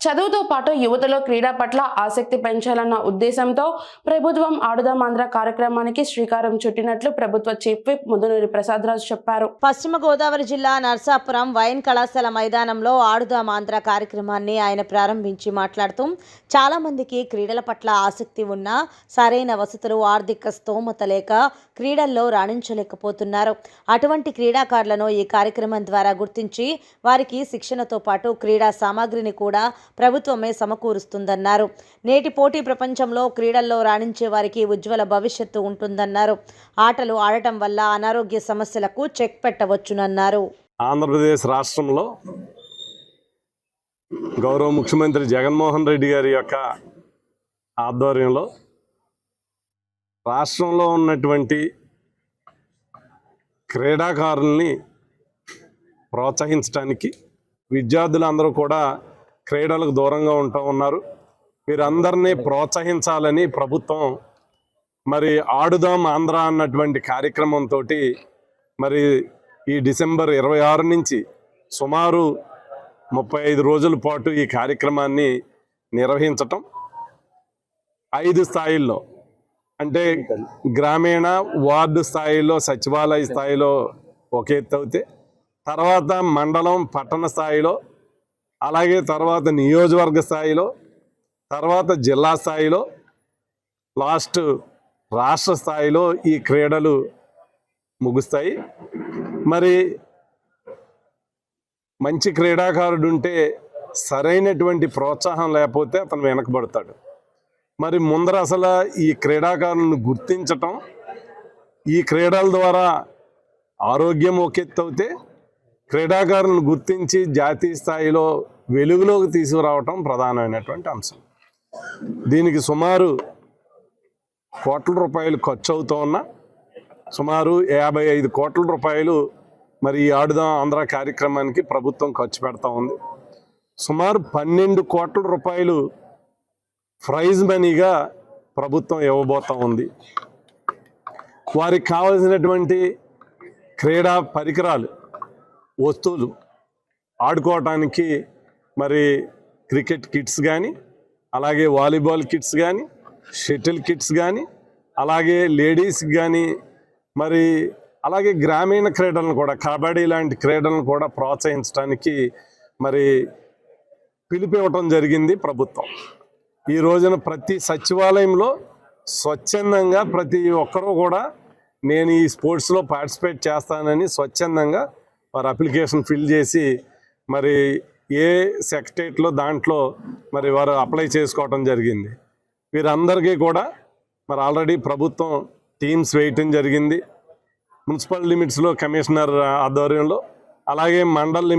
చదువుతో పాటు యువతలో క్రీడా పట్ల ఆసక్తి పెంచాలన్న ఉద్దేశంతో ప్రభుత్వం ఆడుదాం ఆంధ్ర కార్యక్రమానికి శ్రీకారం చుట్టినట్లు ప్రభుత్వ చీఫ్ విప్ ముదునూరి ప్రసాదరాజు చెప్పారు. పశ్చిమ గోదావరి జిల్లా నర్సాపురం వైన్ కళాశాల మైదానంలో ఆడుదాం ఆంధ్ర కార్యక్రమాన్ని ఆయన ప్రారంభించి మాట్లాడుతూ చాలా మందికి క్రీడల పట్ల ఆసక్తి ఉన్నా సరైన వసతులు ఆర్థిక స్తోమత లేక క్రీడల్లో రాణించలేకపోతున్నారు. అటువంటి క్రీడాకారులను ఈ కార్యక్రమం ద్వారా గుర్తించి వారికి శిక్షణతో పాటు క్రీడా సామాగ్రిని కూడా ప్రభుత్వమే సమకూరుస్తుందన్నారు. నేటి పోటీ ప్రపంచంలో క్రీడల్లో రాణించే వారికి ఉజ్వల భవిష్యత్తు ఉంటుందన్నారు. ఆటలు ఆడటం వల్ల అనారోగ్య సమస్యలకు చెక్ పెట్టవచ్చునన్నారు. ఆంధ్రప్రదేశ్ రాష్ట్రంలో గౌరవ ముఖ్యమంత్రి జగన్మోహన్ రెడ్డి గారి యొక్క ఆధ్వర్యంలో రాష్ట్రంలో ఉన్నటువంటి క్రీడాకారుల్ని ప్రోత్సహించడానికి విద్యార్థులందరూ కూడా క్రీడలకు దూరంగా ఉంటూ ఉన్నారు. వీరందరినీ ప్రోత్సహించాలని ప్రభుత్వం మరి ఆడుదాం ఆంధ్ర అన్నటువంటి కార్యక్రమంతో మరి ఈ డిసెంబర్ ఇరవై ఆరు నుంచి సుమారు ముప్పై ఐదు రోజుల పాటు ఈ కార్యక్రమాన్ని నిర్వహించటం ఐదు స్థాయిల్లో అంటే గ్రామీణ వార్డు స్థాయిలో సచివాలయ స్థాయిలో ఒక ఎత్తు అవుతే తర్వాత మండలం పట్టణ స్థాయిలో అలాగే తర్వాత నియోజకవర్గ స్థాయిలో తర్వాత జిల్లా స్థాయిలో లాస్ట్ రాష్ట్ర స్థాయిలో ఈ క్రీడలు ముగుస్తాయి. మరి మంచి క్రీడాకారుడు ఉంటే సరైనటువంటి ప్రోత్సాహం లేకపోతే అతను వెనకబడతాడు. మరి ముందర అసలు ఈ క్రీడాకారులను గుర్తించటం ఈ క్రీడల ద్వారా ఆరోగ్యం ఒక ఎత్తు అవుతే క్రీడాకారులను గుర్తించి జాతీయ స్థాయిలో వెలుగులోకి తీసుకురావటం ప్రధానమైనటువంటి అంశం. దీనికి సుమారు కోట్ల రూపాయలు ఖర్చు అవుతూ ఉన్న సుమారు యాభై ఐదు కోట్ల రూపాయలు మరి ఈ ఆడుదాం ఆంధ్ర కార్యక్రమానికి ప్రభుత్వం ఖర్చు పెడతా ఉంది. సుమారు పన్నెండు కోట్ల రూపాయలు ప్రైజ్ మనీగా ప్రభుత్వం ఇవ్వబోతూ ఉంది. వారికి కావలసినటువంటి క్రీడా పరికరాలు వస్తువులు ఆడుకోవటానికి మరి క్రికెట్ కిట్స్ కానీ అలాగే వాలీబాల్ కిట్స్ కానీ షటిల్ కిట్స్ కానీ అలాగే లేడీస్కి కానీ మరి అలాగే గ్రామీణ క్రీడలను కూడా కబడ్డీ లాంటి క్రీడలను కూడా ప్రోత్సహించడానికి మరి పిలిపివ్వటం జరిగింది ప్రభుత్వం. ఈ రోజున ప్రతి సచివాలయంలో స్వచ్ఛందంగా ప్రతి ఒక్కరూ కూడా నేను ఈ స్పోర్ట్స్లో పార్టిసిపేట్ చేస్తానని స్వచ్ఛందంగా వారు అప్లికేషన్ ఫిల్ చేసి మరి ఏ సెక్రటేట్లో దాంట్లో మరి వారు అప్లై చేసుకోవటం జరిగింది. వీరందరికీ కూడా మరి ఆల్రెడీ ప్రభుత్వం టీమ్స్ వేయటం జరిగింది. మున్సిపల్ లిమిట్స్లో కమిషనర్ ఆధ్వర్యంలో అలాగే మండల్